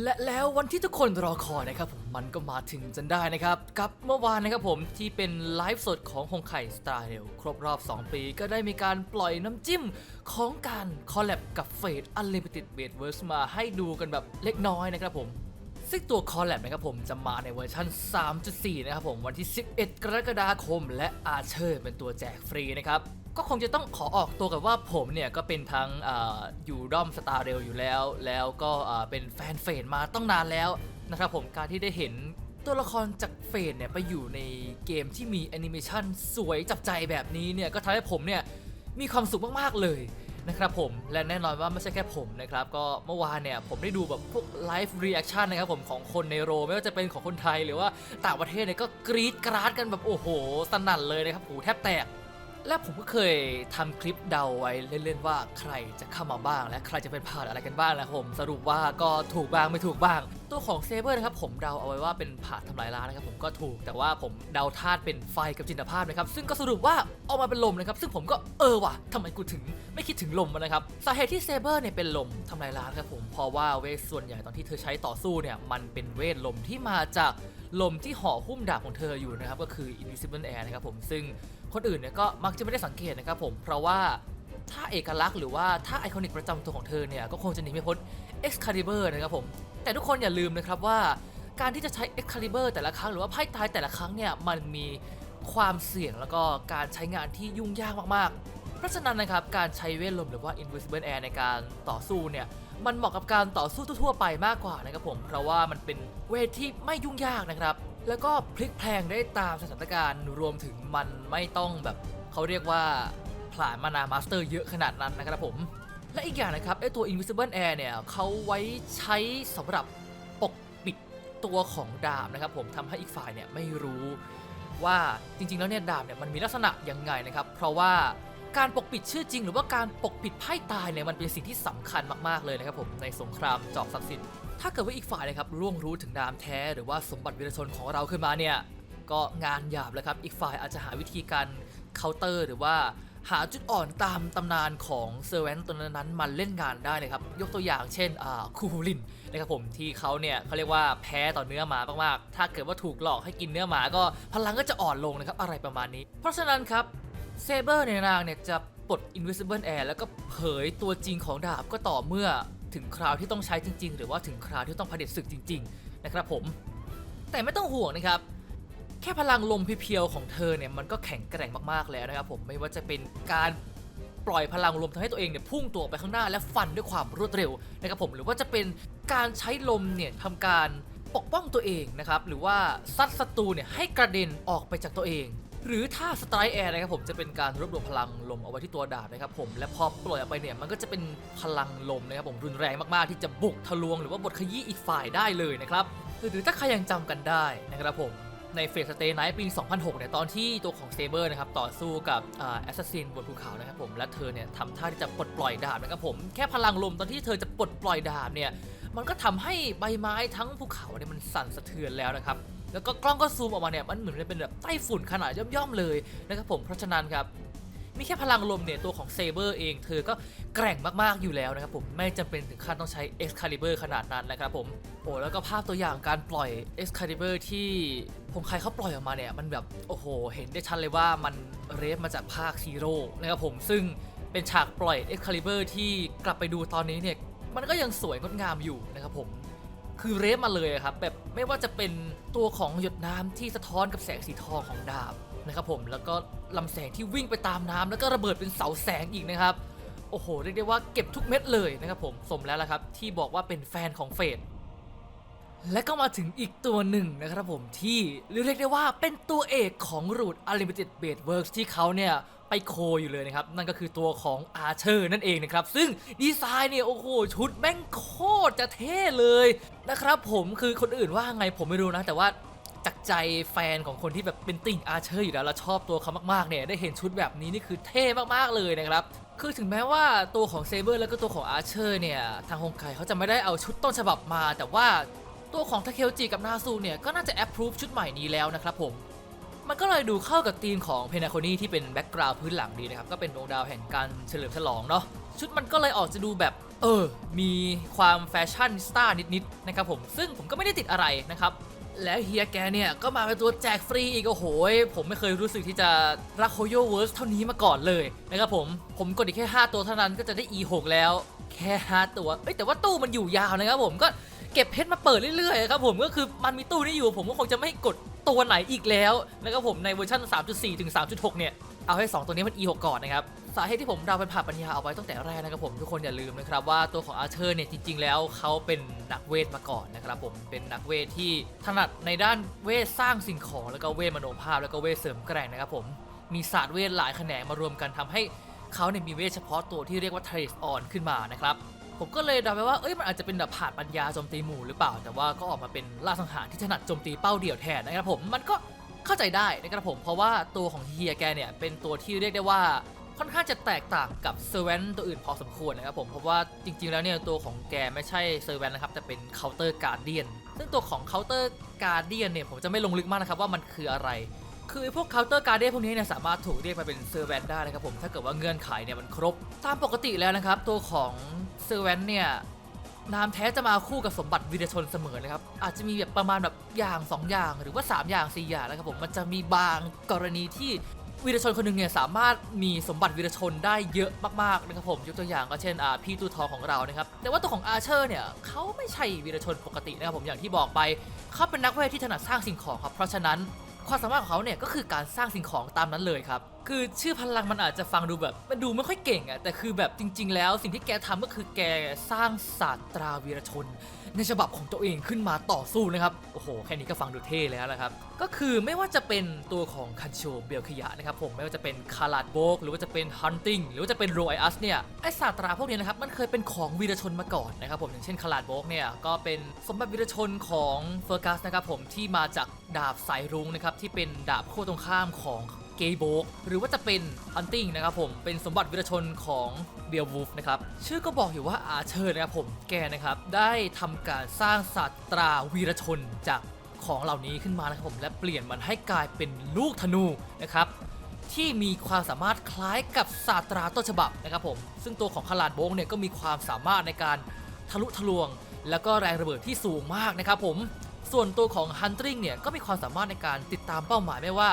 และแล้ววันที่ทุกคนรอคอยนะครับผมมันก็มาถึงจนได้นะครับ กับเมื่อวานนะครับผมที่เป็นไลฟ์สดของฮงไข่สตาร์เฮลครบรอบ 2 ปีก็ได้มีการปล่อยน้ำจิ้มของการคอลแลบกับเฟดอันลิมิเต็ดเบดเวิร์สมาให้ดูกันแบบเล็กน้อยนะครับผมซึ่งตัวคอลแลบนะครับผมจะมาในเวอร์ชัน3.4 นะครับผมวันที่ 11 กรกฎาคม และอาเชอร์เป็นตัวแจกฟรีนะครับ ก็คงจะต้องขอออกตัวกับว่าผมเนี่ย ก็เป็นทั้งออยู่ด้อมสตาร์เรลอยู่แล้ว แล้วก็เป็นแฟนเฟดมาต้องนานแล้วนะครับผมการที่ได้เห็นตัวละครจากเฟดเนี่ย ไปอยู่ในเกมที่มีแอนิเมชันสวยจับใจแบบนี้เนี่ย ก็ทำให้ผมเนี่ย มีความสุขมาก ๆ เลยนะครับผม และแน่นอนว่าไม่ใช่แค่ผมนะครับ ก็เมื่อวานเนี่ย ผมได้ดูแบบพวกไลฟ์รีแอคชั่นนะครับผมของคนในโร ไม่ว่าจะเป็นของคนไทยหรือว่าต่างประเทศเนี่ยก็กรี๊ดกราดกันแบบโอ้โห สนั่นเลยนะครับหูแทบแตก และผมก็เคยทำคลิปเดาไว้เล่นๆว่าใครจะเข้ามาบ้าง และใครจะเป็นผ่านอะไรกันบ้างนะครับผม สรุปว่าก็ถูกบ้างไม่ถูกบ้าง ตัวของเซเบอร์นะครับผมเดาเอาไว้ว่าเป็นผ่านทำลายล้างนะครับผมก็ถูกแต่ว่าผมเดาธาตุเป็นไฟกับจินตภาพนะครับซึ่งก็สรุปว่าออกมาเป็นลมนะครับซึ่งผมก็เออว่ะทำไมกูถึงไม่คิดถึงลมวะนะครับสาเหตุที่เซเบอร์เนี่ยเป็นลมทำลายล้างครับผมเพราะว่าเวทส่วนใหญ่ตอนที่เธอใช้ต่อสู้เนี่ยมันเป็นเวทลมที่มาจากลมที่ห่อหุ้มดาบของเธออยู่นะครับก็คือ Invisible Air นะครับผมซึ่ง คนอื่นเนี่ยก็มักจะไม่ได้สังเกตนะครับผมเพราะว่าถ้าเอกลักษณ์หรือว่าถ้าไอคอนิกประจำตัวของเธอเนี่ยก็คงจะหนีไม่พ้น Excalibur นะครับผมแต่ทุกคนอย่าลืมนะครับว่าการที่จะใช้ Excalibur แต่ละครั้งหรือว่าไพ่ตายแต่ละครั้งเนี่ยมันมีความเสี่ยงแล้วก็การใช้งานที่ยุ่งยากมากๆ เพราะฉะนั้นนะครับการใช้เวทลมหรือว่า Invisible Air ในการต่อสู้เนี่ยมันเหมาะกับการต่อสู้ทั่วๆไปมากกว่านะครับผมเพราะว่ามันเป็นเวทที่ไม่ยุ่งยากนะครับ แล้วก็พลิกแพลงได้ตามสถานการณ์รวมถึงมันไม่ต้องแบบเขาเรียกว่าผลานมานามาสเตอร์เยอะขนาดนั้นนะครับผม และอีกอย่างนะครับไอตัว Invisible Air เนี่ยเขาไว้ใช้สำหรับปกปิดตัวของดาบนะครับผมทำให้อีกฝ่ายเนี่ยไม่รู้ว่าจริงๆแล้วเนี่ยดาบเนี่ยมันมีลักษณะยังไงนะครับ เพราะว่าการปกปิดชื่อจริง หรือว่าการปกปิดไพ่ตายเนี่ยมันเป็นสิ่งที่สำคัญมากๆเลยนะครับผมในสงครามจอบศักดิ์สิทธิ์ ถ้าเกิดว่าอีกฝ่ายนะครับล่วงรู้ถึงนามแท้หรือว่าสมบัติวีรชนของเราขึ้นมาเนี่ยก็งานหยาบเลยครับอีกฝ่ายอาจจะหาวิธีการเคาน์เตอร์ หรือว่าหาจุดอ่อนตามตำนานของเซอร์แวนตัวนั้นๆมาเล่นงานได้เลยครับ ยกตัวอย่างเช่นอ่าคูฮูลินนะครับผมที่เขาเนี่ยเขาเรียกว่าแพ้ต่อเนื้อหมามากๆ ถ้าเกิดว่าถูกหลอกให้กินเนื้อหมาก็พลังก็จะอ่อนลงนะครับอะไรประมาณนี้ เพราะฉะนั้นครับเซเบอร์ในนางเนี่ยจะปลด Invisible Air แล้วก็เผยตัวจริงของดาบก็ต่อเมื่อ ถึงคราวที่ต้องใช้จริง ๆ หรือว่าถึงคราวที่ต้องเผด็จศึกจริง ๆ นะครับผม แต่ไม่ต้องห่วงนะครับ แค่พลังลมเพียวๆของเธอเนี่ยมันก็แข็งแกร่งมากๆแล้วนะครับผมไม่ว่าจะเป็นการปล่อยพลังลมทำให้ตัวเองเนี่ยพุ่งตัวไปข้างหน้าและฟันด้วยความรวดเร็วนะครับผมหรือว่าจะเป็นการใช้ลมเนี่ยทำการปกป้องตัวเองนะครับหรือว่าซัดศัตรูเนี่ยให้กระเด็นออกไปจากตัวเอง หรือถ้าสไตร์แอร์นะครับผมจะเป็นการรวบรวมพลังลมเอาไว้ที่ตัวดาบนะครับผมและพอปล่อยออกไปเนี่ยมันก็จะเป็นพลังลมนะครับผมรุนแรงมากๆที่จะบุกทะลวงหรือว่าบดขยี้อีกฝ่ายได้เลยนะครับหรือถ้าใครยังจำกันได้นะครับผมในเฟสสเตย์ไนท์ปี 2006 เนี่ย ตอนที่ตัวของเซเบอร์นะครับ ต่อสู้กับแอสซัสซินบนภูเขานะครับผม และเธอเนี่ยทำท่าที่จะปลดปล่อยดาบนะครับผม แค่พลังลมตอนที่เธอจะปลดปล่อยดาบเนี่ย มันก็ทำให้ใบไม้ทั้งภูเขาเนี่ยมันสั่นสะเทือนแล้วนะครับ แล้วก็กล้องก็ซูมออกมาเนี่ยมันเหมือนเป็นแบบไต้ฝุ่นขนาดย่อมๆเลยนะครับผมเพราะฉะนั้นครับมีแค่พลังลมเนี่ยตัวของเซเบอร์เองเธอก็แกร่งมากๆอยู่แล้วนะครับผมไม่จำเป็นถึงขั้นต้องใช้ Excalibur ขนาดนั้นนะครับผมโอ้แล้วก็ภาพตัวอย่างการปล่อย Excalibur ที่พงใครเขาปล่อยออกมาเนี่ยมันแบบโอ้โห เห็นได้ชัดเลยว่ามันเรฟมาจากภาคซีโร่นะครับผมซึ่งเป็นฉากปล่อย Excalibur ที่กลับไปดูตอนนี้เนี่ยมันก็ยังสวยงดงามอยู่นะครับผม คือเรฟมาเลยครับแบบไม่ว่าจะเป็นตัวของหยดน้ำที่สะท้อนกับแสงสีทองของดาบนะครับผมแล้วก็ลำแสงที่วิ่งไปตามน้ำแล้วก็ระเบิดเป็นเสาแสงอีกนะครับโอ้โหเรียกได้ว่าเก็บทุกเม็ดเลยนะครับผมสมแล้วละครับ ที่บอกว่าเป็นแฟนของเฟดและก็มาถึงอีกตัวหนึ่งนะครับผมที่เรียกได้ว่าเป็นตัวเอกของรูท Unlimited b a d Works ที่เขาเนี่ย ไปโคอยู่เลยนะครับ นั่นก็คือตัวของอาเชอร์นั่นเองนะครับ ซึ่งดีไซน์เนี่ยโอ้โหชุดแม่งโคตรจะเท่เลยนะครับผมคือคนอื่นว่าไงผมไม่รู้นะ แต่ว่าจากใจแฟนของคนที่แบบเป็นติ่งอาเชอร์อยู่แล้วแล้วชอบตัวเขามากๆเนี่ยได้เห็นชุดแบบนี้นี่คือเท่มากๆเลยนะครับคือถึงแม้ว่าตัวของเซเบอร์แล้วก็ตัวของอาเชอร์เนี่ยทางฮงไคเขาจะไม่ได้เอาชุดต้นฉบับมา แต่ว่าตัวของทาเคโอจิกับนาซูเนี่ยก็น่าจะแอปพรูฟชุดใหม่นี้แล้วนะครับผม มันก็เลยดูเข้ากับธีมของเพนาโคนีที่เป็นแบ็กกราวด์พื้นหลังดีนะครับ ก็เป็นดวงดาวแห่งการเฉลิมฉลองเนาะชุดมันก็เลยออกจะดูแบบเออ มีความแฟชั่นสตาร์นิดๆนะครับผม ซึ่งผมก็ไม่ได้ติดอะไรนะครับ แล้วเฮียแกเนี่ย ก็มาเป็นตัวแจกฟรีอีก โอ้โห ผมไม่เคยรู้สึกที่จะรักโฮโยเวิร์สเท่านี้มาก่อนเลยนะครับผม ผมกดอีกแค่ 5 ตัวเท่านั้นก็จะได้ E6 แล้ว แค่ 5 ตัว เอ้ย แต่ว่าตู้มันอยู่ยาวนะครับผมก็เก็บเพชรมาเปิดเรื่อยๆครับผมก็คือมันมีตู้นี้อยู่ผมก็คงจะไม่กด ตัวไหนอีกแล้วนะครับผมในเวอร์ชัน3.4 ถึง 3.6 เนี่ย เอาให้ 2 ตัวนี้มัน E6 ก่อนนะครับ สาเหตุที่ผมเดาเป็นผ่าปัญญาเอาไว้ตั้งแต่แรกนะครับผม ทุกคนอย่าลืมนะครับว่าตัวของอาเธอร์เนี่ย จริง ๆ แล้วเขาเป็นนักเวทมาก่อนนะครับผมเป็นนักเวทที่ถนัดในด้านเวทสร้างสิ่งของแล้วก็เวทมโนภาพ แล้วก็เวทเสริมแกร่งนะครับผมมีศาสตร์เวทหลายแขนงมารวมกันทำให้เขาเนี่ยมีเวทเฉพาะตัวที่เรียกว่าเทรสออนขึ้นมานะครับ ผมก็เลยเดาไปว่าเอ้ยมันอาจจะเป็นแบบผ่านปัญญาโจมตีหมู่หรือเปล่า แต่ว่าก็ออกมาเป็นล่าสังหารที่ถนัดโจมตีเป้าเดี่ยวแทนนะครับผมมันก็เข้าใจได้นะครับผมเพราะว่าตัวของเฮียแกเนี่ยเป็นตัวที่เรียกได้ว่าค่อนข้างจะแตกต่างกับเซอร์เวนตัวอื่นพอสมควรนะครับผมเพราะว่าจริง ๆ แล้วเนี่ยตัวของแกไม่ใช่เซอร์เวนนะครับแต่เป็นเคาน์เตอร์การเดียนซึ่งตัวของเคาน์เตอร์การเดียนเนี่ยผมจะไม่ลงลึกมากนะครับว่ามันคืออะไร คือพวกเคาน์เตอร์การเดียนพวกนี้เนี่ยสามารถถูกเรียกมาเป็นเซอร์เวนได้นะครับผมถ้าเกิดว่าเงื่อนไขเนี่ยมันครบ ตามปกติแล้วนะครับ ตัวของเซอร์เวนเนี่ยนามแท้จะมาคู่กับสมบัติวีรชนเสมอนะครับ อาจจะมีแบบประมาณแบบอย่าง 2 อย่างหรือว่า 3 อย่าง 4 อย่างนะครับผมมันจะมีบางกรณีที่วีรชนคนหนึ่งเนี่ยสามารถมีสมบัติวีรชนได้เยอะมากๆนะครับผมยกตัวอย่างก็เช่นพี่ตูทองของเรานะครับแต่ว่าตัวของอาเชอร์เนี่ยเขาไม่ใช่วีรชนปกตินะครับผมอย่างที่บอกไปเขาเป็นนักเวทที่ถนัดสร้างสิ่งของครับเพราะฉะนั้น ความสามารถของเขาเนี่ยก็คือการสร้างสิ่งของตามนั้นเลยครับ คือชื่อพลังมันอาจจะฟังดูแบบมันดูไม่ค่อยเก่งอะแต่คือแบบจริง ๆ แล้วสิ่งที่แกทำก็คือแกสร้างศาสตราวีรชน ในฉบับของตัวเองขึ้นมาต่อสู้นะครับโอ้โหแค่นี้ก็ฟังดูเท่แล้วนะครับก็คือไม่ว่าจะเป็นตัวของคันโชเบลขยะนะครับผมไม่ว่าจะเป็นคาราดโบกหรือว่าจะเป็นฮันติงหรือว่าจะเป็นโรไออัสเนี่ยไอศาสตราพวกนี้นะครับมันเคยเป็นของวีรชนมาก่อนนะครับผมอย่างเช่นคาราดโบกเนี่ยก็เป็นสมบัติวีรชนของเฟอร์กัสนะครับผมที่มาจากดาบสายรุ้งนะครับที่เป็นดาบคู่ตรงข้ามของ กย์โบกหรือว่าจะเป็นฮันติงนะครับผมเป็นสมบัติวีรชนของเบียร์วูฟนะครับชื่อก็บอกอยู่ว่าอาเชอร์นะครับผมแกนะครับได้ทำการสร้างศาสตราวีรชนจากของเหล่านี้ขึ้นมานะครับผมและเปลี่ยนมันให้กลายเป็นลูกธนูนะครับที่มีความสามารถคล้ายกับศาสตราต้นฉบับนะครับผมซึ่งตัวของคาลาดโบงเนี่ยก็มีความสามารถในการทะลุทะลวง แล้วก็แรงระเบิดที่สูงมากนะครับผมส่วนตัวของฮันติงเนี่ยก็มีความสามารถในการติดตามเป้าหมายไม่ว่า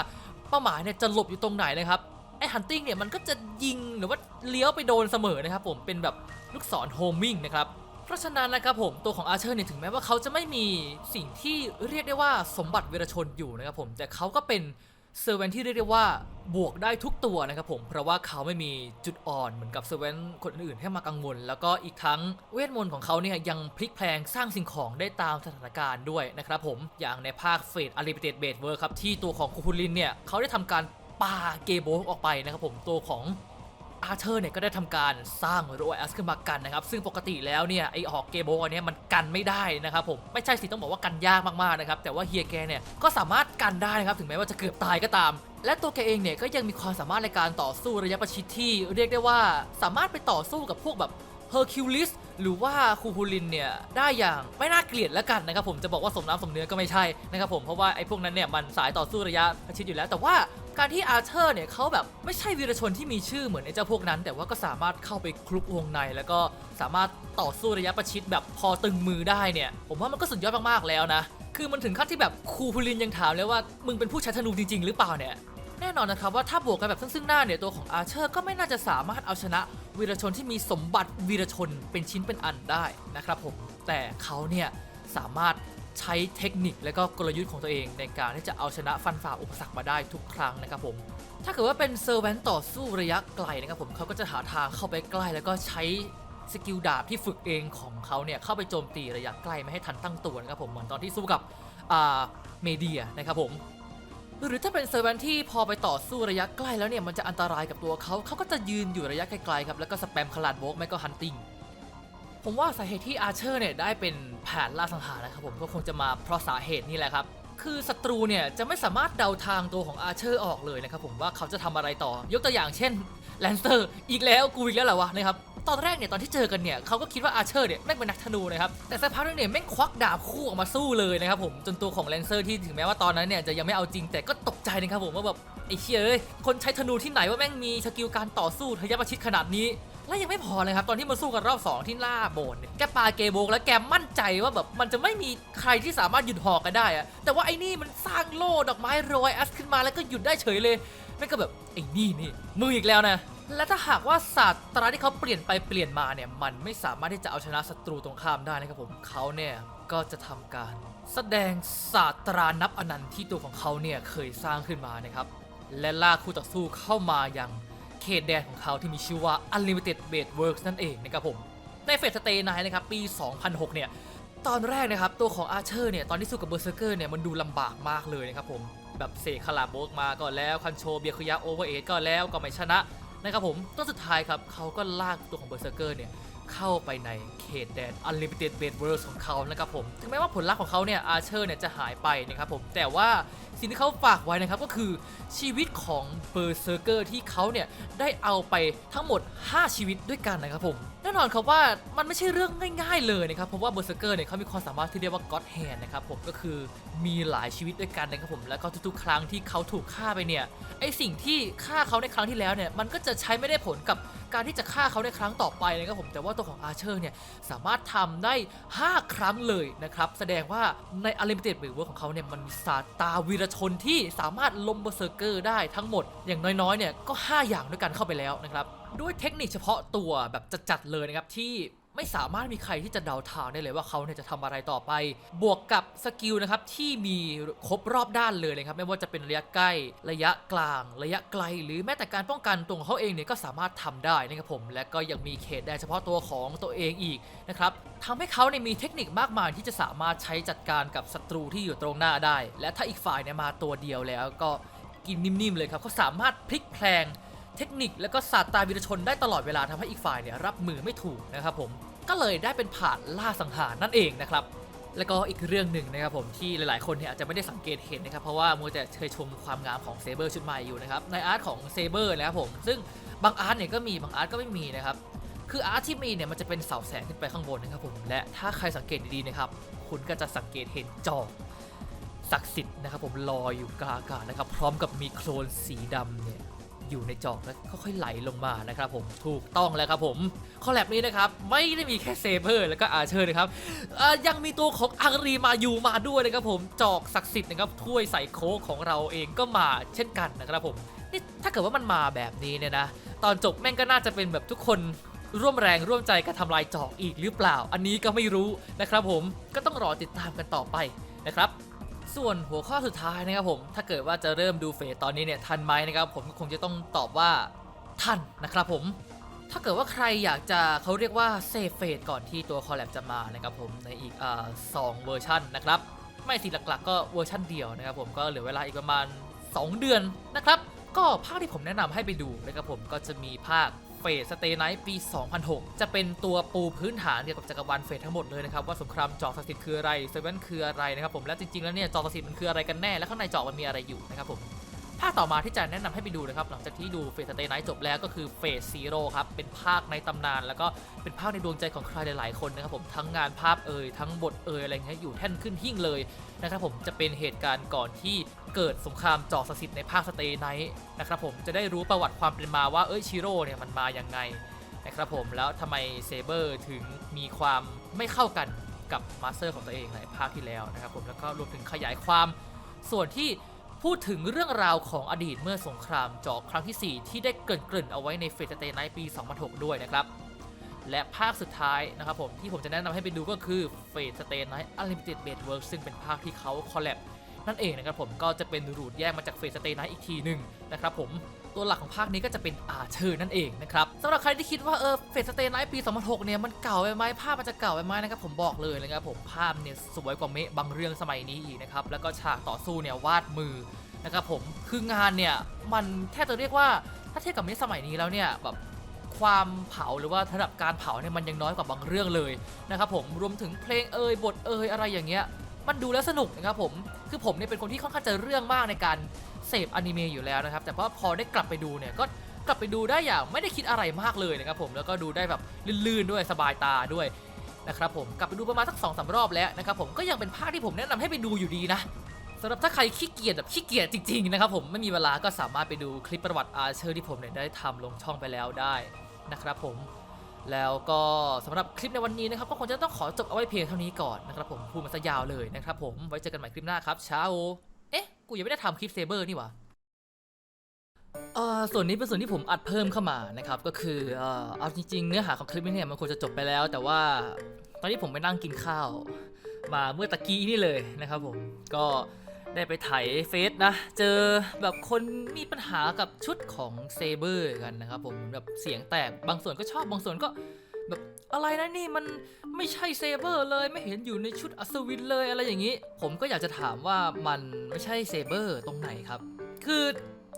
เป้าหมายเนี่ยจะหลบอยู่ตรงไหนนะครับไอ้ฮันติงเนี่ยมันก็จะยิงหรือว่าเลี้ยวไปโดนเสมอนะครับผมเป็นแบบลูกศรโฮมมิ่งนะครับเพราะฉะนั้นนะครับผมตัวของอาเชอร์เนี่ยถึงแม้ว่าเขาจะไม่มีสิ่งที่เรียกได้ว่าสมบัติวีรชนอยู่นะครับผมแต่เขาก็เป็น เซเวนที่เรียกได้ว่าบวกได้ทุกตัวนะครับผม เพราะว่าเขาไม่มีจุดอ่อนเหมือนกับเซเวนคนอื่นๆให้มากังวล แล้วก็อีกทั้งเวทมนต์ของเขาเนี่ยยังพลิกแพลงสร้างสิ่งของได้ตามสถานการณ์ด้วยนะครับผม อย่างในภาคเฟดอาริเบเตเบดเวอร์ครับที่ตัวของคูคุลินเนี่ยเขาได้ทำการปาเกโบออกไปนะครับผมตัวของ อาร์เธอร์เนี่ยก็ได้ทำการสร้างโรอัสขึ้นมากันนะครับ ซึ่งปกติแล้วเนี่ยไอออกเกโบอันนี้มันกันไม่ได้นะครับผมไม่ใช่สิต้องบอกว่ากันยากมากๆนะครับแต่ว่าเฮียแกเนี่ยก็สามารถกันได้นะครับถึงแม้ว่าจะเกือบตายก็ตามและตัวแกเองเนี่ยก็ยังมีความสามารถในการต่อสู้ระยะประชิดที่เรียกได้ว่าสามารถไปต่อสู้กับพวกแบบเฮอร์คิวลิสหรือว่าคูฮูลินเนี่ยได้อย่างไม่น่าเกลียดแล้วกันนะครับผมจะบอกว่าสมน้ำสมเนื้อก็ไม่ใช่นะครับผมเพราะว่าไอ้พวกนั้นเนี่ยมันสายต่อสู้ระยะประชิดอยู่แล้ว แต่ว่า การที่อาเธอร์เนี่ยเขาแบบไม่ใช่วีรชนที่มีชื่อเหมือนไอ้เจ้าพวกนั้น แต่ว่าก็สามารถเข้าไปคลุกวงในแล้วก็สามารถต่อสู้ระยะประชิดแบบพอตึงมือได้เนี่ยผมว่ามันก็สุดยอดมากๆแล้วนะ คือมันถึงขั้นที่แบบครูพูลินยังถามเลยว่ามึงเป็นผู้ใช้ธนูจริง ๆ หรือเปล่าเนี่ยแน่นอนนะครับว่าถ้าบวกกันแบบซึ่งหน้าเนี่ยตัวของอาเชอร์ก็ไม่น่าจะสามารถเอาชนะวีรชนที่มีสมบัติวีรชนเป็นชิ้นเป็นอันได้นะครับผมแต่เขาเนี่ยสามารถ ใช้เทคนิคและก็กลยุทธ์ของตัวเอง ในการที่จะเอาชนะฟันฝ่าอุปสรรคมาได้ทุกครั้งนะครับผมถ้าเกิดว่าเป็นเซอร์แวนต่อสู้ระยะไกลนะครับผมเขาก็จะหาทางเข้าไปใกล้ แล้วก็ใช้สกิลดาบที่ฝึกเองของเขาเนี่ยเข้าไปโจมตีระยะใกล้ไม่ให้ทันตั้งตัวนะครับผมเหมือนตอนที่สู้กับเมเดียนะครับผมหรือถ้าเป็นเซอร์แวนที่พอไปต่อสู้ระยะใกล้แล้วเนี่ยมันจะอันตรายกับตัวเขาเขาก็จะยืนอยู่ระยะไกลๆครับแล้วก็สแปมคลาดโบกไม่ก็ฮันติง ผมว่าสาเหตุที่อาเชอร์เนี่ยได้เป็นแผนล่าสังหารนะครับผมก็คงจะมาเพราะสาเหตุนี่แหละครับ คือศัตรูเนี่ยจะไม่สามารถเดาทางตัวของอาเชอร์ออกเลยนะครับผมว่าเขาจะทำอะไรต่อยกตัวอย่างเช่นแลนเตอร์อีกแล้วกูอีกแล้วเหรอวะนะครับตอนแรกเนี่ยตอนที่เจอกันเนี่ยเขาก็คิดว่าอาเชอร์เนี่ยแม่งเป็นนักธนูนะครับแต่สักพักนึงเนี่ยแม่งควักดาบคู่ออกมาสู้เลยนะครับผมจนตัวของแลนเซอร์ที่ถึงแม้ว่าตอนนั้นเนี่ยจะยังไม่เอาจริงแต่ก็ตกใจนะครับผมว่าแบบไอ้เชี่ยเอ้ยคนใช้ธนูที่ไหนว่าแม่งมีสกิลการต่อสู้ระยะประชิดขนาดนี้ และยังไม่พอเลยครับ ตอนที่มาสู้กันรอบ2ที่หน้าโบสถ์เนี่ยแกปาเกโบกแล้วแกมั่นใจว่าแบบมันจะไม่มีใครที่สามารถหยุดหอกกันได้อะแต่ว่าไอ้นี่มันสร้างโล่ดอกไม้โรยแอสขึ้นมาแล้วก็หยุดได้เฉยเลยแม่ก็แบบไอ้นี่นี่มืออีกแล้วนะและถ้าหากว่าศาสตราที่เขาเปลี่ยนไปเปลี่ยนมาเนี่ยมันไม่สามารถที่จะเอาชนะศัตรูตรงข้ามได้นะครับผมเขาเนี่ยก็จะทำการแสดงศาสตรานับอนันต์ที่ตัวของเขาเนี่ยเคยสร้างขึ้นมานะครับและลากคู่ต่อสู้เข้ามาอยัง เขตแดนของเขาที่มีชื่อว่า Unlimited Blade Works นั่นเองนะครับผม ในเฟสสเตย์นายนะครับปี 2006 เนี่ย ตอนแรกนะครับตัวของอาร์เชอร์เนี่ยตอนที่สู้กับเบอร์เซอร์เกอร์เนี่ยมันดูลำบากมากเลยนะครับผม แบบเสกคาราโบกมาก็แล้ว คันโชเบียคุยะโอเวอร์เอก็แล้วก็ไม่ชนะนะครับผมต้นสุดท้ายครับเขาก็ลากตัวของเบอร์เซอร์เกอร์เนี่ย เข้าไปในเขตแดน Unlimited Blade Works ของเขานะครับผม ถึงแม้ว่าผลลัพธ์ของเขาเนี่ยอาเชอร์เนี่ยจะหายไปนะครับผม แต่ว่าสิ่งที่เขาฝากไว้นะครับก็คือชีวิตของเบอร์เซอร์เกอร์ที่เขาเนี่ยได้เอาไปทั้งหมด 5 ชีวิตด้วยกันนะครับผมแน่นอนครับว่ามันไม่ใช่เรื่องง่ายๆเลยนะครับเพราะว่าเบอร์เซอร์เกอร์เนี่ยเขามีความสามารถที่เรียกว่า God Hand นะครับผมก็คือมีหลายชีวิตด้วยกันนะครับผมแล้วก็ทุกๆ ครั้งที่เขาถูกฆ่าไปเนี่ยไอสิ่งที่ฆ่าเขาในครั้งที่แล้วเนี่ยมันก็จะใช้ไม่ได้ผลกับการที่จะฆ่าเขาในครั้งต่อไปนะครับผมแต่ว่าตัวของอาร์เชอร์เนี่ยสามารถทำได้ 5 ครั้งเลยนะครับ แสดงว่าใน Unlimited b l a d Work ของเขาเนี่ยมันมีศาสตาวีรชนที่สามารถล้มเบอร์เซอร์เกอร์ได้ทั้งหมด อย่างน้อยๆเนี่ยก็ 5 อย่างด้วยกันเข้าไปแล้วนะครับด้วยเทคนิคเฉพาะตัวแบบจัดๆเลยนะครับที่ ไม่สามารถมีใครที่จะเดาทางได้เลยว่าเขาเนี่ยจะทำอะไรต่อไป บวกกับสกิลนะครับที่มีครบรอบด้านเลยนะครับไม่ว่าจะเป็นระยะใกล้ระยะกลาง ระยะไกล หรือแม้แต่การป้องกันตัวของเขาเองเนี่ยก็สามารถทำได้นะครับผม และก็ยังมีเขตแดนเฉพาะตัวของตัวเองอีกนะครับทำให้เขาเนี่ยมีเทคนิคมากมายที่จะสามารถใช้จัดการกับศัตรูที่อยู่ตรงหน้าได้ และถ้าอีกฝ่ายเนี่ยมาตัวเดียวแล้วก็กินนิ่มๆเลยครับเขาสามารถพลิกแพลงเทคนิคและก็ศาสตร์ตาวิรชนได้ตลอดเวลาทำให้อีกฝ่ายเนี่ยรับมือไม่ถูกนะครับผม ก็เลยได้เป็นผ่านล่าสังหารนั่นเองนะครับแล้วก็อีกเรื่องหนึ่งนะครับผมที่หลายๆคนเนี่ยอาจจะไม่ได้สังเกตเห็นนะครับเพราะว่ามัวแต่เคยชมความงามของเซเบอร์ชุดใหม่อยู่นะครับในอาร์ตของเซเบอร์นะครับผมซึ่งบางอาร์ตเนี่ยก็มีบางอาร์ตก็ไม่มีนะครับคืออาร์ตที่มีเนี่ยมันจะเป็นเสาแสงขึ้นไปข้างบนนะครับผมและถ้าใครสังเกตดีๆนะครับคุณก็จะสังเกตเห็นจอกศักดิ์สิทธิ์นะครับผมลอยอยู่กลางอากาศนะครับพร้อมกับมีโคลนสีดำเนี่ย อยู่ในจอกแล้วค่อยๆไหลลงมานะครับผมถูกต้องแล้วครับผมคอลแลบนี้นะครับไม่ได้มีแค่เซเบอร์แล้วก็อาเชอร์นะครับยังมีตัวของอังรีมาอยู่มาด้วยนะครับผมจอกศักดิ์สิทธิ์นะครับถ้วยใส่โค้กของเราเองก็มาเช่นกันนะครับผมนี่ถ้าเกิดว่ามันมาแบบนี้เนี่ยนะตอนจบแม่งก็น่าจะเป็นแบบทุกคนร่วมแรงร่วมใจกันทำลายจอกอีกหรือเปล่า อันนี้ก็ไม่รู้นะครับผมก็ต้องรอติดตามกันต่อไปนะครับ ส่วนหัวข้อสุดท้ายนะครับผม ถ้าเกิดว่าจะเริ่มดูเฟสตอนนี้เนี่ยทันไหมนะครับผมก็คงจะต้องตอบว่าทันนะครับผม ถ้าเกิดว่าใครอยากจะเขาเรียกว่าเซฟเฟสก่อนที่ตัวคอลแลบจะมานะครับผมในอีกอสองเวอร์ชันนะครับ ไม่สิหลักๆ ก็เวอร์ชันเดียวนะครับผมก็เหลือเวลาอีกประมาณ 2 เดือนนะครับ ก็ภาคที่ผมแนะนำให้ไปดูนะครับผมก็จะมีภาค เฟสสเตย์ไนท์ปี 2006 จะเป็นตัวปูพื้นฐานเกี่ยวกับจักรวาลเฟสทั้งหมดเลยนะครับว่าสงครามจอกศักดิ์สิทธิ์คืออะไรเซเว่นคืออะไรนะครับผมและจริงๆแล้วเนี่ยจอกศักดิ์สิทธิ์มันคืออะไรกันแน่และข้างในจอกมันมีอะไรอยู่นะครับผม ภาคต่อมาที่จะแนะนำให้ไปดูนะครับ หลังจากที่ดูเฟสสเตย์ไนท์จบแล้วก็คือเฟสซีโร่ครับ เป็นภาคในตำนาน แล้วก็เป็นภาคในดวงใจของใครหลายๆคนนะครับผมทั้งงานภาพเอ่ยทั้งบทเอ่ยอะไรเงี้ยอยู่แท่นขึ้นหิ่งเลยนะครับผมจะเป็นเหตุการณ์ก่อนที่เกิดสงครามจอกศักดิ์สิทธิ์ในภาคสเตย์ไนท์นะครับผมจะได้รู้ประวัติความเป็นมาว่าเอ้ยชิโร่เนี่ยมันมาอย่างไงนะครับผมแล้วทำไมเซเบอร์ถึงมีความไม่เข้ากันกับมาสเตอร์ของตัวเองในภาคที่แล้วนะครับผมแล้วก็รวมถึงขยายความส่วนที่ พูดถึงเรื่องราวของอดีตเมื่อสงครามจอกครั้งที่ 4 ที่ได้เกริ่นๆเอาไว้ในเฟสเตไนปี 2006 ด้วยนะครับ และภาคสุดท้ายนะครับผมที่ผมจะแนะนำให้ไปดูก็คือเฟสเตไนอัลลิมิเต็ดเบดเวิร์กซึ่งเป็นภาคที่เขาคอลแลบนั่นเองนะครับผมก็จะเป็นรูดแยกมาจากเฟสเตไนอีกทีหนึ่งนะครับผม ตัวหลักของภาคนี้ก็จะเป็นอาเชอร์นั่นเองนะครับสำหรับใครที่คิดว่าเออเฟสเตย์ไนท์ปี 2006 เนี่ยมันเก่าไปไหมภาพมันจะเก่าไปไหมนะครับผมบอกเลยนะครับผมภาพเนี่ยสวยกว่าเมะบางเรื่องสมัยนี้อีกนะครับแล้วก็ฉากต่อสู้เนี่ยวาดมือนะครับผมคืองานเนี่ยมันแทบจะเรียกว่าถ้าเทียบกับเมะสมัยนี้แล้วเนี่ยแบบความเผาหรือว่าระดับการเผาเนี่ยมันยังน้อยกว่าบางเรื่องเลยนะครับผมรวมถึงเพลงเอ่ยบทเอ่ยอะไรอย่างเงี้ย มันดูแล้วสนุกนะครับผม คือผมเนี่ยเป็นคนที่ค่อนข้างจะเรื่องมากในการเสพอนิเมะอยู่แล้วนะครับ แต่ว่าพอได้กลับไปดูเนี่ยก็กลับไปดูได้อย่างไม่ได้คิดอะไรมากเลยนะครับผมแล้วก็ดูได้แบบลื่นๆด้วยสบายตาด้วยนะครับผมกลับไปดูประมาณสักสองสารอบแล้วนะครับผมก็ยังเป็นภาคที่ผมแนะนำให้ไปดูอยู่ดีนะสำหรับถ้าใครขี้เกียจแบบขี้เกียจจริงๆนะครับผมไม่มีเวลาก็สามารถไปดูคลิปประวัติอาเชอร์ที่ผมเนี่ยได้ทำลงช่องไปแล้วได้นะครับผม แล้วก็สำหรับคลิปในวันนี้นะครับก็คงจะต้องขอจบเอาไว้เพียงเท่านี้ก่อนนะครับผมพูดมาซะยาวเลยนะครับผมไว้เจอกันใหม่คลิปหน้าครับเช้าเอ๊ะกูยังไม่ได้ทำคลิปเซเบอร์นี่หว่าเอ่อส่วนนี้เป็นส่วนที่ผมอัดเพิ่มเข้ามานะครับ ก็คือเอ่อเอาจริงๆ เนื้อหาของคลิปนี้เนี่ยมันควรจะจบไปแล้ว แต่ว่าตอนที่ผมไปนั่งกินข้าว มาเมื่อตะกี้นี่เลยนะครับผมก็ ได้ไปไถเฟซนะ เจอแบบคนมีปัญหากับชุดของเซเบอร์กันนะครับผมแบบเสียงแตกบางส่วนก็ชอบบางส่วนก็แบบอะไรนะนี่มันไม่ใช่เซเบอร์เลยไม่เห็นอยู่ในชุดอัศวินเลยอะไรอย่างนี้ ผมก็อยากจะถามว่ามันไม่ใช่เซเบอร์ตรงไหนครับ คือ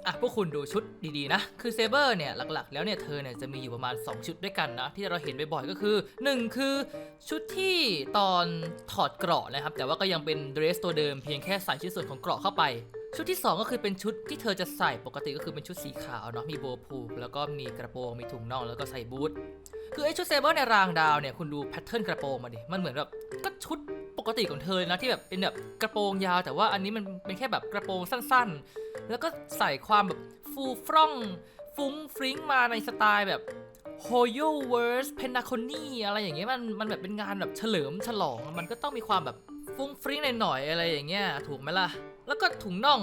อะพวกคุณดูชุดดีๆนะ คือเซเบอร์เนี่ยหลักๆ แล้วเนี่ยเธอเนี่ยจะมีอยู่ประมาณ 2 ชุดด้วยกันนะ ที่เราเห็นบ่อยๆก็คือ 1 คือชุดที่ตอนถอดเกราะนะครับ แต่ว่าก็ยังเป็นเดรสตัวเดิมเพียงแค่ใส่ชิ้นส่วนของเกราะเข้าไป ชุดที่ 2 ก็คือเป็นชุดที่เธอจะใส่ปกติก็คือเป็นชุดสีขาวเนาะมีโบว์ผูกแล้วก็มีกระโปรงมีถุงน่องแล้วก็ใส่บูทคือไอ้ชุดเซเบอร์ในรางดาวเนี่ยคุณดูแพทเทิร์นกระโปรงมาดิมันเหมือนแบบก็ชุดปกติของเธอเลยนะที่แบบเป็นแบบกระโปรงยาว แต่ว่าอันนี้มันเป็นแค่แบบกระโปรงสั้นๆ แล้วก็ใส่ความแบบฟูฟร่องฟุ้งฟริ้งมาในสไตล์แบบ h o y o w o r s p e n a c o n i อะไรอย่างเงี้ยมันมันแบบเป็นงานแบบเฉลิมฉลอง มันก็ต้องมีความแบบฟุ้งฟริ้งหน่อยๆอะไรอย่างเงี้ยถูกไหมล่ะ แล้วก็ถุงน่อง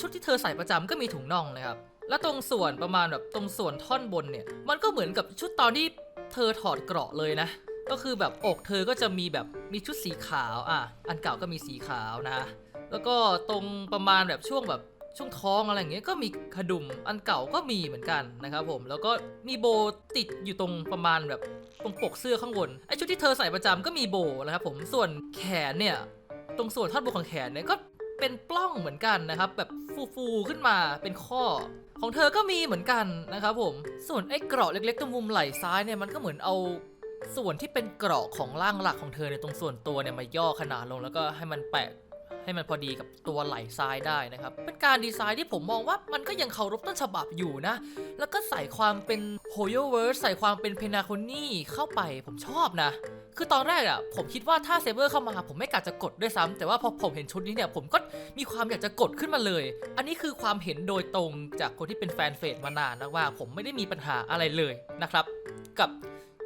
ชุดที่เธอใส่ประจำก็มีถุงน่องนะครับ แล้วตรงส่วนประมาณแบบตรงส่วนท่อนบนเนี่ย มันก็เหมือนกับชุดตอนที่เธอถอดเกราะเลยนะ ก็คือแบบอกเธอก็จะมีแบบมีชุดสีขาวอะ อันเก่าก็มีสีขาวนะ แล้วก็ตรงประมาณแบบช่วงแบบช่วงท้องอะไรอย่างเงี้ยก็มีขดุมอันเก่าก็มีเหมือนกันนะครับผมแล้วก็มีโบติดอยู่ตรงประมาณแบบตรงปกเสื้อข้างบนไอชุดที่เธอใส่ประจำก็มีโบนะครับผมส่วนแขนเนี่ย ตรงส่วนท่อนบนของแขนเนี่ยก็ เป็นปล้องเหมือนกันนะครับ แบบฟูๆขึ้นมาเป็นข้อ ของเธอก็มีเหมือนกันนะครับผม ส่วนไอ้เกราะเล็กๆตรงมุมไหล่ซ้ายเนี่ยมันก็เหมือนเอาส่วนที่เป็นเกราะของร่างหลักของเธอในตรงส่วนตัวเนี่ยมาย่อขนาดลงแล้วก็ให้มันแปะ ให้มันพอดีกับตัวไหล่ซ้ายได้นะครับ เป็นการดีไซน์ที่ผมมองว่ามันก็ยังเคารพต้นฉบับอยู่นะ แล้วก็ใส่ความเป็น h o y o w o r d ใส่ความเป็นเพนาโคนี่เข้าไปผมชอบนะ คือตอนแรกอะผมคิดว่าถ้าเซเบอร์เข้ามาผมไม่กะจะกดด้วยซ้ำแต่ว่าพอผมเห็นชุดนี้เนี่ยผมก็มีความอยากจะกดขึ้นมาเลย อันนี้คือความเห็นโดยตรงจากคนที่เป็นแฟนเฟซมานานนะว่าผมไม่ได้มีปัญหาอะไรเลยนะครับ กับ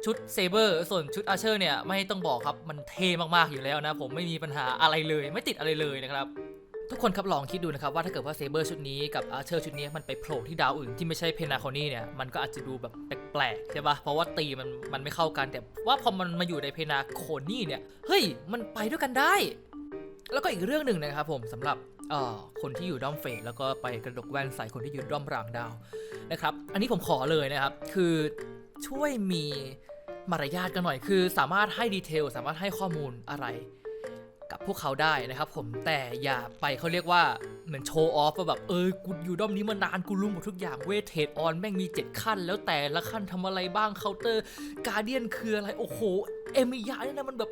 ชุดเซเบอร์ส่วนชุดอาเชอร์เนี่ยไม่ต้องบอกครับมันเท่มากๆอยู่แล้วนะ ผมไม่มีปัญหาอะไรเลยไม่ติดอะไรเลยนะครับทุกคนครับลองคิดดูนะครับว่าถ้าเกิดว่าเซเบอร์ชุดนี้กับอาเชอร์ชุดนี้มันไปโผล่ที่ดาวอื่นที่ไม่ใช่เพนาโคนี่เนี่ยมันก็อาจจะดูแบบแปลกๆใช่ปะเพราะว่าตีมันมันไม่เข้ากันแต่ว่าพอมันมาอยู่ในเพนาโคนี่เนี่ยเฮ้ยมันไปด้วยกันได้ แล้วก็อีกเรื่องหนึ่งนะครับผมสำหรับเอ่อคนที่อยู่ด้อมเฟดแล้วก็ไปกระดกแว่นใส่คนที่อยู่ด้อมรางดาวนะครับ อันนี้ผมขอเลยนะครับ คือ ช่วยมีมารยาทกันหน่อยคือ สามารถให้ดีเทลสามารถให้ข้อมูลอะไร กับพวกเขาได้นะครับผมแต่อย่าไปเขาเรียกว่าเหมือนโชว์ออฟว่าแบบเออกูอยู่ด้อมนี้มานานกูรู้หมดทุกอย่างเวทเทรดออนแม่งมี 7 ขั้น แล้วแต่ละขั้นทำอะไรบ้างเคาน์เตอร์การเดียนคืออะไร โอ้โห เอมิยาเนี่ยนะมันแบบ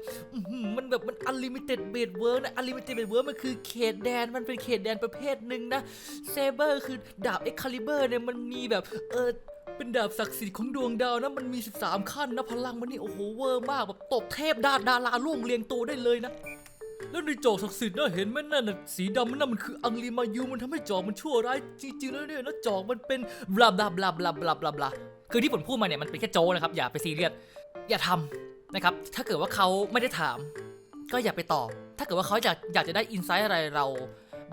มันแบบมันอันลิมิเต็ดเบดเวิร์นะอันลิมิเต็ดเบดเวิร์มันคือเขตแดนมันเป็นเขตแดนประเภทหนึ่งนะเซเบอร์คือดาบเอ็กคาลิเบอร์เนี่ยมันมีแบบเออ เป็นดาบศักดิ์สิทธิ์ของดวงดาวนะมันมี 13 ขั้นนะพลังมันนี่โอ้โหเวอร์มากแบบตบเทพดาดาราล่วงเรียงตัวได้เลยนะ แล้วในจอกศักดิ์สิทธิ์นะเห็นไหมนั่นน่ะสีดำนั่นมันคืออังลีมายูมันทำให้จอกมันชั่วร้ายจริงๆแล้วเนี่ยแล้วจอกมันเป็นบลาบลาบลาบลาบลาบลาบลาคือที่ผมพูดมาเนี่ยมันเป็นแค่โจนะครับอย่าไปซีเรียสอย่าทำนะครับถ้าเกิดว่าเขาไม่ได้ถาม ก็อย่าไปตอบ ถ้าเกิดว่าเขาอยากอยากจะได้อินไซต์อะไรเรา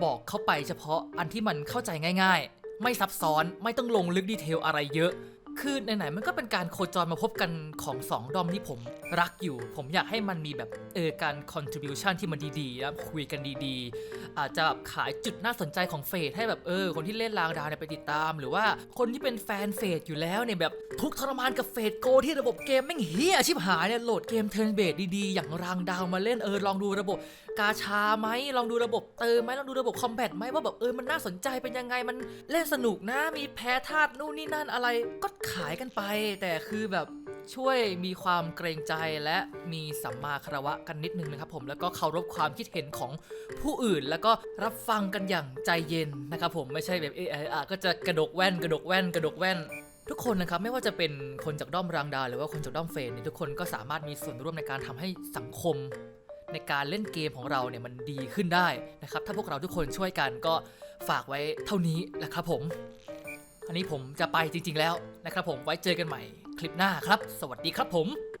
บอกเข้าไปเฉพาะอันที่มันเข้าใจง่าย ๆ ไม่ซับซ้อนไม่ต้องลงลึกดีเทลอะไรเยอะ คือไหนๆมันก็เป็นการโคจรมาพบกันของสองดอมที่ผมรักอยู่ ผมอยากให้มันมีแบบเออการ contribution ที่มันดีๆแล้วคุยกันดีๆ อาจจะแบบขายจุดน่าสนใจของเฟสให้แบบเออ คนที่เล่นรางดาวเนี่ยไปติดตาม หรือว่าคนที่เป็นแฟนเฟสอยู่แล้วเนี่ยแบบทุกทรมานกับเฟสโกที่ระบบเกมแม่งเฮียชิบหายเนี่ยโหลดเกมเทิร์นเบสดีๆ อย่างรางดาวมาเล่นเออลองดูระบบกาชาไหมลองดูระบบเติมไหมลองดูระบบคอมแบทไหมว่าแบบเออมันน่าสนใจเป็นยังไงมันเล่นสนุกนะมีแพ้ธาตุนู่นนี่นั่นอะไรก็ขายกันไป แต่คือแบบช่วยมีความเกรงใจและมีสัมมาคารวะกันนิดนึงนะครับผมแล้วก็เคารพความคิดเห็นของผู้อื่น แล้วก็รับฟังกันอย่างใจเย็นนะครับผมไม่ใช่แบบเอออะก็จะกระดกแว่น กระดกแว่น กระดกแว่น ทุกคนนะครับไม่ว่าจะเป็นคนจากด้อมรางดา หรือว่าคนจากด้อมเฟนเนี่ยทุกคนก็สามารถมีส่วนร่วมในการทำให้สังคม ในการเล่นเกมของเราเนี่ยมันดีขึ้นได้นะครับถ้าพวกเราทุกคนช่วยกันก็ฝากไว้เท่านี้แหละครับผม อันนี้ผมจะไปจริง ๆ แล้วนะครับผมไว้เจอกันใหม่คลิปหน้าครับ สวัสดีครับผม